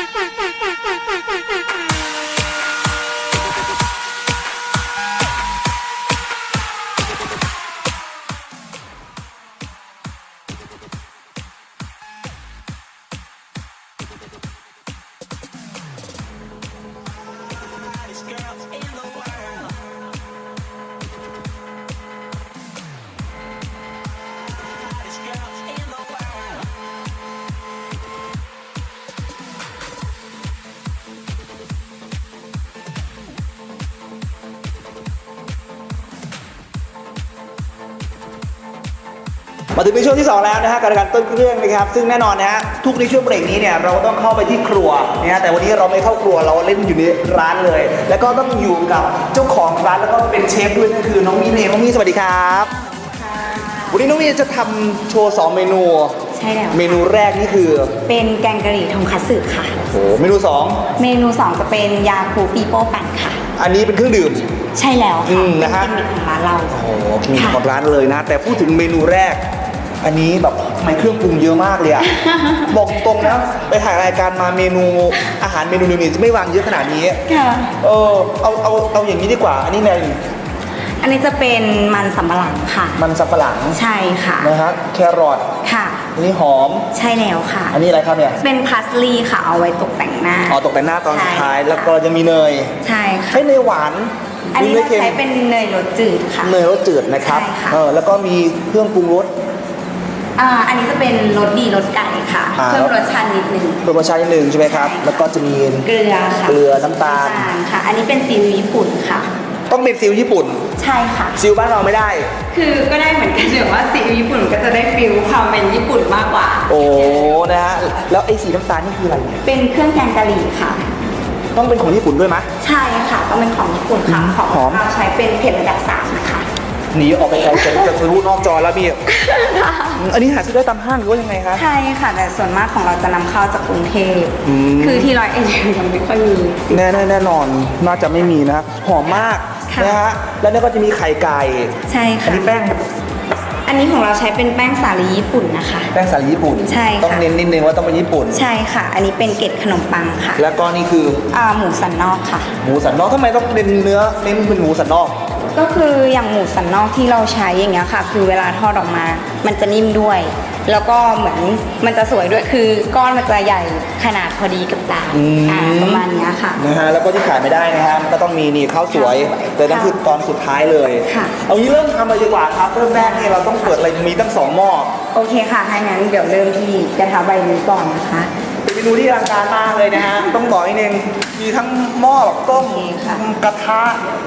哈哈哈哈 มาถึงในช่วงที่ 2 แล้วนะฮะการแข่งขันต้นเครื่องนะครับ ซึ่งแน่นอนนะฮะทุกในช่วงเบรกนี้เนี่ยเราก็ต้องเข้าไปที่ครัวนะฮะแต่วันนี้เราไม่เข้าครัวเราเล่นอยู่ในร้านเลย แล้วก็ต้องอยู่กับเจ้าของร้านแล้วก็เป็นเชฟด้วยนั่นคือน้องมีนเองน้องมีนสวัสดีครับวันนี้น้องมีนจะทำโชว์สองเมนู ใช่แล้ว เมนูแรกนี่คือเป็นแกงกะหรี่ทงคัตสึค่ะ โอ้โหเมนูสองเมนู 2 จะเป็นยาคูปีโป้ปั่นค่ะ อันนี้เป็นเครื่องดื่ม ใช่แล้วอืค่ะมนะฮะเป็นกิมมิคของร้านเราโอ้โหมีของร้านเลยนะ แต่พูดถึงเมนูแรก อันนี้แบบทำไมเครื่องปรุงเยอะมากเลยอะ บอกตรงนะไปถ่ายรายการมาเมนูอาหารเมนูหนึงนี่จะไม่วางเยอะขนาดนี้ ค่ะ เออเอาเอาเอาอย่างนี้ดีกว่า อันนี้ในอันนี้จะเป็นมันสำปะหลังค่ะ มันสับปะหลังใช่ค่ะ นะฮะแครอทค่ะ อันนี้หอม ใช่แล้วค่ะ อันนี้อะไรครับเนี่ยเป็นพาสลีย์ค่ะ เอาไว้ตกแต่งหน้า อ๋อตกแต่งหน้าตอนสุดท้าย ใช่ แล้วก็ยังมีเนยใช่ค่ะ ใช้เนยหวานอันนี้มีเนยเราเค็มใช้เป็นเนยรสจืดค่ะ เนยรสจืดนะครับใช่ค่ะ เออแล้วก็มีเครื่องปรุงรส อ่าอันนี้จะเป็นรสดีรสไก่ค่ะ อ่า เพิ่มรสชาตินิดนึง เพิ่มรสชาตินิดนึงใช่ไหมครับ ใช่ค่ะ แล้วก็จะมีเกลือค่ะเกลือน้ำตาลค่ะ อันนี้เป็นซีอิ๊วญี่ปุ่นค่ะ ต้องเป็นซิลญี่ปุ่นใช่ค่ะซิลบ้านเราไม่ได้ คือก็ได้เหมือนกันแต่ว่าซีอิ๊วญี่ปุ่นก็จะได้ฟิลความเป็นญี่ปุ่นมากกว่า โอ้นะฮะ แล้วไอ้สีน้ำตาลนี่คืออะไรเนี่ยเป็นเครื่องแกงกะหรี่ค่ะ ต้องเป็นของญี่ปุ่นด้วยไหม ใช่ค่ะต้องเป็นของญี่ปุ่นค่ะ ของหอม เราใช้เป็นเผ็ดระดับสามนะคะ หนีออกไปไกลจะจะทะลุนอกจอแล้วพี่อันนี้หาซื้อได้ตามห้างหรือว่ายังไงคะ ใช่ค่ะ แต่ส่วนมากของเราจะนำเข้าจากกรุงเทพอืม คือที่ร้อยเอ็ดยังไม่ค่อยมี แน่แน่แน่นอนน่าจะไม่มีนะหอมมากค่ะ นะฮะแล้วเนี่ยก็จะมีไข่ไก่ใช่อันค่ะ นี้แป้งอันนี้ของเราใช้เป็นแป้งสาลีญี่ปุ่นนะคะ แป้งสาลีญี่ปุ่น ใช่ค่ะ ต้องเน้นนิดนึงว่าต้องเป็นญี่ปุ่น ใช่ค่ะ อันนี้เป็นเกล็ดขนมปังค่ะแล้วก็นี่คืออ่าหมูสันนอกค่ะ หมูสันนอกทำไมต้องเน้นเนื้อเน้นเป็นหมูสันนอก ก็คืออย่างหมูสันนอกที่เราใช้อย่างเงี้ยค่ะ คือเวลาทอดออกมา มันจะนิ่มด้วย แล้วก็เหมือนมันจะสวยด้วยคือก้อนมันจะใหญ่ขนาดพอดีกับจานอืม อ่าประมาณเนี้ยค่ะ นะฮะแล้วก็ที่ขายไม่ได้นะฮะมันก็ต้องมีนี่ข้าวสวยข้าวสวยแต่นั่นคือตอนสุดท้ายเลยค่ะ เอางี้เริ่มทำเลยดีกว่าครับเริ่มแรกเนี่ยเราต้องเปิดอะไรมีตั้งสองหม้อ โอเคค่ะถ้างั้นเดี๋ยวเริ่มที่กระทะใบนี้ก่อนนะคะ เป็นเมนูที่อลังการมากเลยนะฮะ ต้องบอกนิดนึง มีทั้งหม้อต้มโอเคค่ะ กระทะ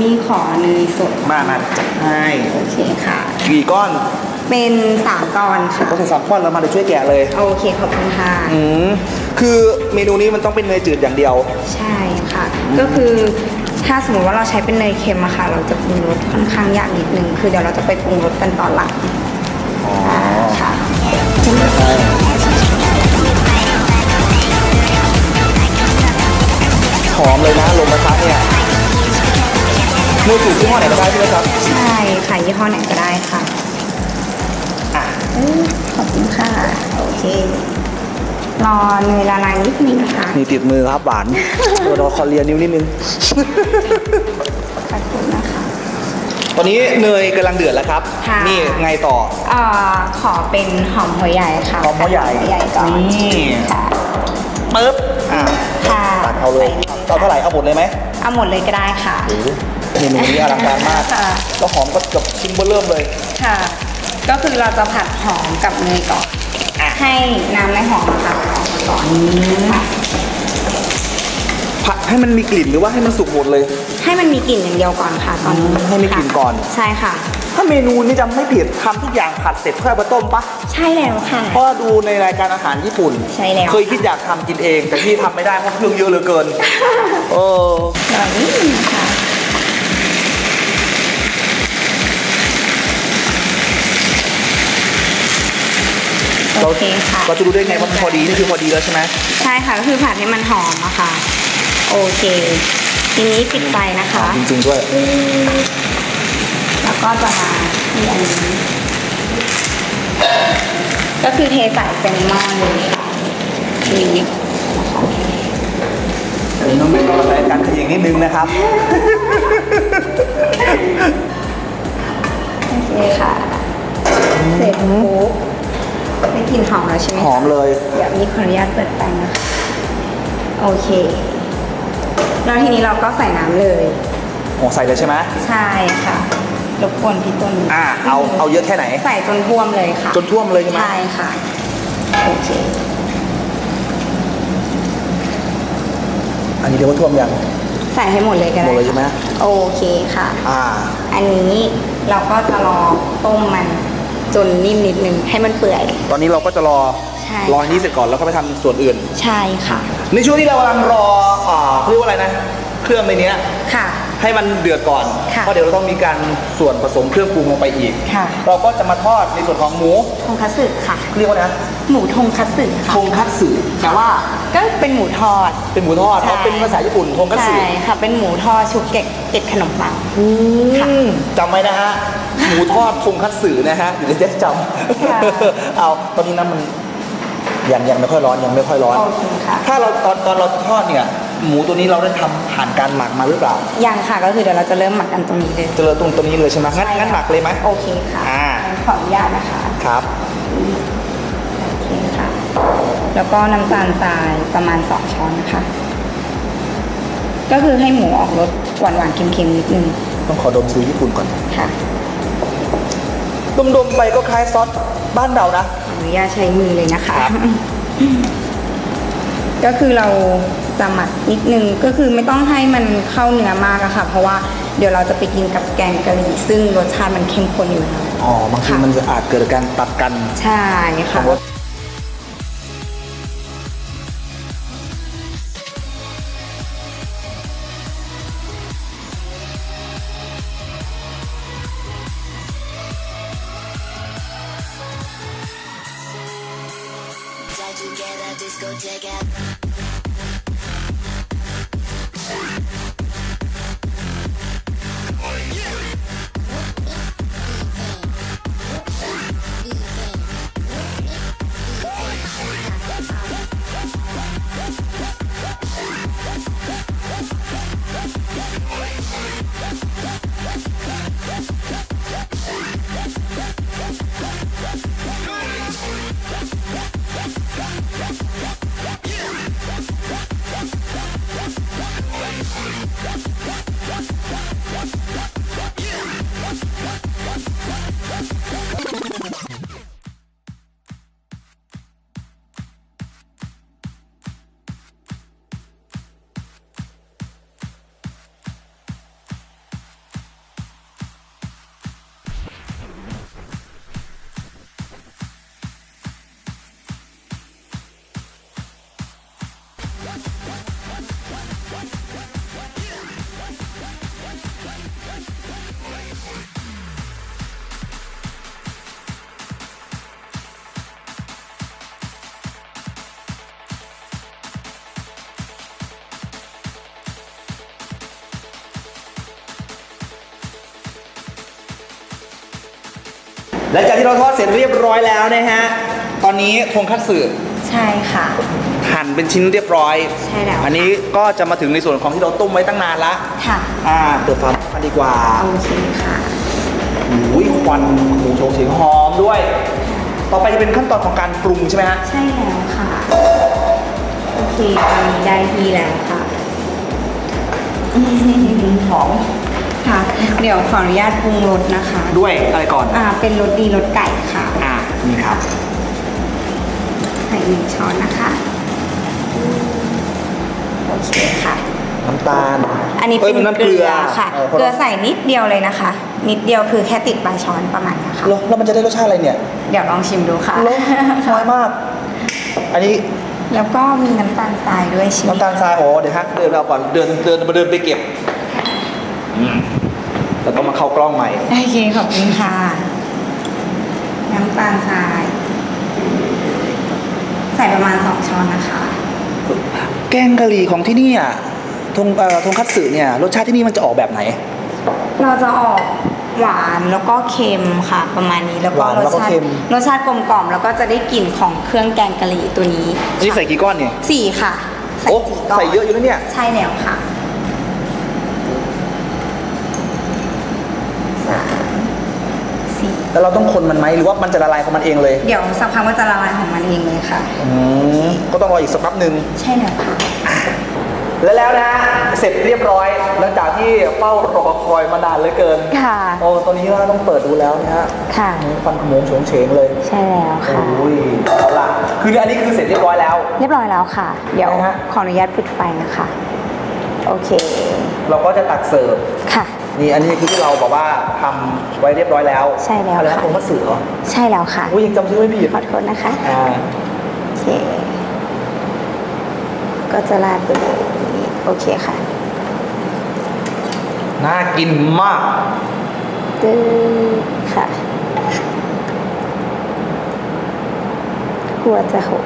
มีขอเนยสดมามาจัดให้โอเคค่ะ กี่ก้อนเป็นสามก้อนค่ะ ก็ใส่สามก้อนแล้วมาเดี๋ยวช่วยแกะเลย โอเคขอบคุณค่ะ อืม คือเมนูนี้มันต้องเป็นเนยจืดอย่างเดียว ใช่ค่ะ ก็คือถ้าสมมติว่าเราใช้เป็นเนยเค็มอะค่ะ เราจะปรุงรสค่อนข้างยากนิดนึง คือเดี๋ยวเราจะไปปรุงรสกันตอนหลังอ๋อค่ะ ใช่ หอมเลยนะลงกระทะเนี่ยเนยจืดที่ห้อไหนก็ได้ใช่ไหมครับ ใช่ค่ะยี่ห้อไหนก็ได้ค่ะอะเอ้ยขอบคุณค่ะ โอเค รอเนยละลายนิดนึงนะคะ นี่ติดมือครับหวานเดี๋ยวเราขอเลียนิ้วนิดนึง ขอบคุณนะคะ ตอนนี้เนยกำลังเดือดแล้วครับ ค่ะ นี่ไงต่อ เอ่อขอเป็นหอมหัวใหญ่ค่ะหอมหัวใหญ่หัวใหญ่ก่อนนี่ ค่ะปึ๊บอะ ค่ะตักเอาเลย เอาเท่าไหร่เอาหมดเลยไหมเอาหมดเลยก็ได้ค่ะโอ้โหเมนูนี้อลังการมากค่ะแล้วหอมก็กับชิ้นเบอร์เริ่มเลยค่ะ ก็คือเราจะผัดหอมกับเนยก่อนอะให้น้ำในหอมค่ะออกมาก่อนค่ะผัดให้มันมีกลิ่นหรือว่าให้มันสุกหมดเลย ให้มันมีกลิ่นอย่างเดียวก่อนค่ะตอนนี้อืมให้มีกลิ่นก่อน ใช่ค่ะ ถ้าเมนูนี้จะไม่ผิดทำทุกอย่างผัดเสร็จค่อยเอามาต้มปะ ใช่แล้วค่ะ เพราะว่าดูในรายการอาหารญี่ปุ่น ใช่แล้ว เคยคิดอยากทำกินเอง แต่ที่ทำไม่ได้เพราะเครื่องเยอะเหลือเกิน เออแบบนี้นะคะโอเคค่ะ เราจะรู้ได้ไงว่ามันพอดีนี่คือพอดีแล้วใช่ไหมใช่ค่ะ ก็คือผัดให้มันหอมอะค่ะ โอเค ทีนี้ปิดไฟนะคะ จริงๆด้วย แล้วก็จะมาที่อันนี้ ก็คือเทใส่เป็นหม้อเลยค่ะนี่นะคะอันนี้น้องเบนก็ใช้การเขย่งนิดนึงนะครับ โอเคค่ะ เสร็จปุ๊บได้กลิ่นหอมแล้วใช่ไหมหอมเลย เดี๋ยวนี้ขออนุญาตเปิดแป้งนะคะ โอเค แล้วทีนี้เราก็ใส่น้ำเลยโอ้ใส่เลยใช่ไหม ใช่ค่ะ รบกวนพี่ต้นอ่าเอาเอาเยอะแค่ไหน ใส่จนท่วมเลยค่ะ จนท่วมเลยใช่ไหมใช่ค่ะ โอเค อันนี้เรียกว่าท่วมยัง ใส่ให้หมดเลยก็หมได้ดเลยใช่ไหมโอเคค่ะ อ่า อันนี้เราก็จะรอต้มมันจนนิ่มนิดนึงให้มันเปื่อย ตอนนี้เราก็จะรอใช่รออันนี้เสร็จก่อนแล้วก็ไปทำส่วนอื่น ใช่ค่ะ ในช่วงที่เรากำลังรออ่าเขาเรียกว่าอะไรนะ เครื่องในเนี้ยค่ะ ให้มันเดือดก่อน ค่ะเพราะเดี๋ยวเราต้องมีการส่วนผสมเครื่องปรุงลงไปอีก ค่ะ เราก็จะมาทอดในส่วนของหมูทงคัตสึค่ะ เรียกว่าไงนะหมูทงคัตสึค่ะทงคัตสึแต่ว่าก็เป็นหมูทอด เป็นหมูทอดใช่เขาเป็นภาษาญี่ปุ่นทงคัตสึใช่ค่ะ เป็นหมูทอดชุบเกล็ดเกล็ดขนมปังค่ะอืมจำไว้นะฮะหมูทอดทงคัตสึนะฮะเดี๋ยวจะจค่ะำเอาตอนนี้น้ำมันยังยังไม่ค่อยร้อนยังไม่ค่อยร้อน โอเคค่ะ ถ้าเราตอนตอนเราทอดเนี่ย หมูตัวนี้เราได้ทำผ่านการหมักมาหรือเปล่า ยังค่ะก็คือเดี๋ยวเราจะเริ่มหมักกันตรงนี้เลยเจอตรงตรงนี้เลยใช่ไหมงั้นใช่งั้นหมักเลยไหมโอเคค่ะอ่างั้นขออนุญาตนะคะ ครับ โอเคค่ะ แล้วก็น้ำตาลทรายประมาณ 2 ช้อนนะคะ ก็คือให้หมูออกรสหวานๆเค็มๆนิดนึง ต้องขอดมซีอิ๊วญี่ปุ่นก่อน ค่ะ ดมๆไปก็คล้ายซอสบ้านเรานะขออนุญาตใช้มือเลยนะคะครับก็คือเรา จะหมักนิดนึงก็คือไม่ต้องให้มันเข้าเนื้อมากอะค่ะ เพราะว่าเดี๋ยวเราจะไปกินกับแกงกะหรี่ซึ่งรสชาติมันเข้มข้นอยู่แล้วอ๋อบางทีค่ะมันจะอาจเกิดการตัดกันใช่ค่ะของรส Try to get a discotheque. และจากที่เราทอดเสร็จเรียบร้อยแล้วนะฮะ ตอนนี้ทงคัตสึใช่ค่ะ หั่นเป็นชิ้นเรียบร้อย ใช่แล้วอันนี้ก็จะมาถึงในส่วนของที่เราต้มไว้ตั้งนานละ ค่ะ อ่าเปิดฝามาดีกว่า โอเคค่ะอุ้ยควันหมูโชงเสียงหอมด้วย ต่อไปจะเป็นขั้นตอนของการปรุงใช่ไหมฮะ ใช่แล้วค่ะ โอเคตอนนี้ได้ที่แล้วค่ะหอมค่ะ เดี๋ยวขออนุญาตปรุงรสนะคะ ด้วยอะไรก่อนอ่า เป็นรสดีรสไก่ค่ะอ่านี่ครับใส่หนึ่งช้อนนะคะ โอเคค่ะ น้ำตาลอันนี้อ้เป็ยนน้ำเกลือค่ะเออเกลือใส่นิดเดียวเลยนะคะ นิดเดียวคือแค่ติดปลายช้อนประมาณนี้ค่ะแล้วแล้วมันจะได้รสชาติอะไรเนี่ย เดี๋ยวลองชิมดูค่ะเล็กน้อยมาก อันนี้แล้วก็มีน้ำตาลทรายด้วยใช่ไหมน้ำตาลทรายโอ้เดี๋ยวฮะเดินเราก่อนเดินเดินมาเดินไปเก็บอืม แล้วก็มาเข้ากล้องใหม่ โอเคขอบคุณค่ะ น้ำตาลทราย ใส่ประมาณสองช้อนนะคะ แกงกะหรี่ของที่นี่อะทงเอ่อทงคัตสึเนี่ยรสชาติที่นี่มันจะออกแบบไหน เราจะออกหวานแล้วก็เค็มค่ะ ประมาณนี้แล้วก็หวานรแล้สวก็ชาเค็ติม รสชาติกลมกล่อมแล้วก็จะได้กลิ่นของเครื่องแกงกะหรี่ตัวนี้อันนี้ใส่กี่ก้อนเนี่ย สี่ค่ะ ใส่โอ้สีก่อนใส่เยอะอยู่นะเนี่ย ใช่แล้วค่ะสามสี่ แล้วเราต้องคนมันไหมหรือว่ามันจะละลายของมันเองเลยเดี๋ยวสักพักมันจะละลายของมันเองเลยค่ะ อืมก็ต้องรออีกสักแป๊บหนึ่ง ใช่แล้วค่ะ และแล้วนะฮะเสร็จเรียบร้อยหลังจากที่เฝ้ารอคอยมานานเหลือเกินค่ะ โอ้ตอนนี้เราต้องเปิดดูแล้วนะฮะค่ะฟันขโมงโฉงเฉงเลยใช่แล้วค่ะ โอ้ยเอาล่ะคืออันนี้คือเสร็จเรียบร้อยแล้ว เรียบร้อยแล้วค่ะ เดี๋ยวนะฮะ ขออนุญาตปิดไฟนะคะ โอเค เราก็จะตักเสิร์ฟค่ะ นี่อันนี้คือที่เราบอกว่าทำไว้เรียบร้อยแล้วใช่แล้วอะไรนะค่ะ ผมว่าสื่อเหรอใช่แล้วค่ะ อุ้ยยังจำชื่อไม่ผิดขอโทษนะคะ อ่าโอเค ก็จะราดไปเลยโอเคค่ะน่ากินมาก ตึ๊ดค่ะกลัวจะหก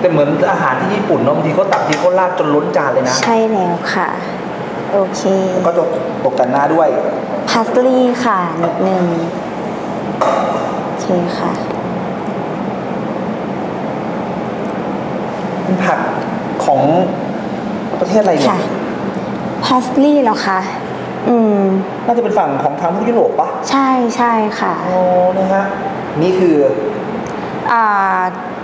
แต่เหมือนอาหารที่ญี่ปุ่นเนาะบางทีเขาตักทีเขาราดจนล้นจานเลยนะ ใช่แล้วค่ะ โอเคแล้วก็จะตกแต่งหน้าด้วยพาสลีย์ค่ะ นิดนึง โอเคค่ะ เป็นผักของประเทศอะไรเนี่ยค่ะพาสลีย์เหรอคะ อืม น่าจะเป็นฝั่งของทางยุโรปปะใช่ใช่ค่ะ โอ้นะฮะนี่คือ อ่า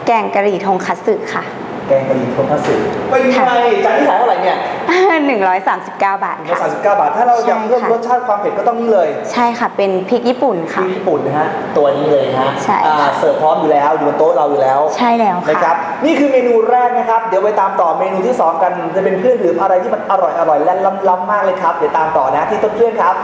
แกงกะหรี่ทงคัตสึค่ะ แกงกะหรี่โทคัตสึเป็นไงค่ะจานที่ขายเท่าไหร่เนี่ย139 บาทร้อยค่ะ สามสิบเก้าบาท ถ้าเราอยากใช่เพิ่มค่ะ รสชาติความเผ็ดก็ต้องนี่เลยใช่ค่ะ เป็นพริกญี่ปุ่นค่ะ ที่ญี่ปุ่นนะฮะ ตัวนี้เลยนะฮะใช่อ่าเสิร์ฟพร้อมอยู่แล้วอยู่บนโต๊ะเราอยู่แล้ว ใช่แล้วนะครัค่ะบนี่คือเมนูแรกนะครับ เดี๋ยวไปตามต่อเมนูที่สองกัน จะเป็นเครื่องดื่มอะไรที่มันอร่อยอร่อยและล้ำๆมากเลยครับ เดี๋ยวตามต่อนะที่ต้นเครื่องครับ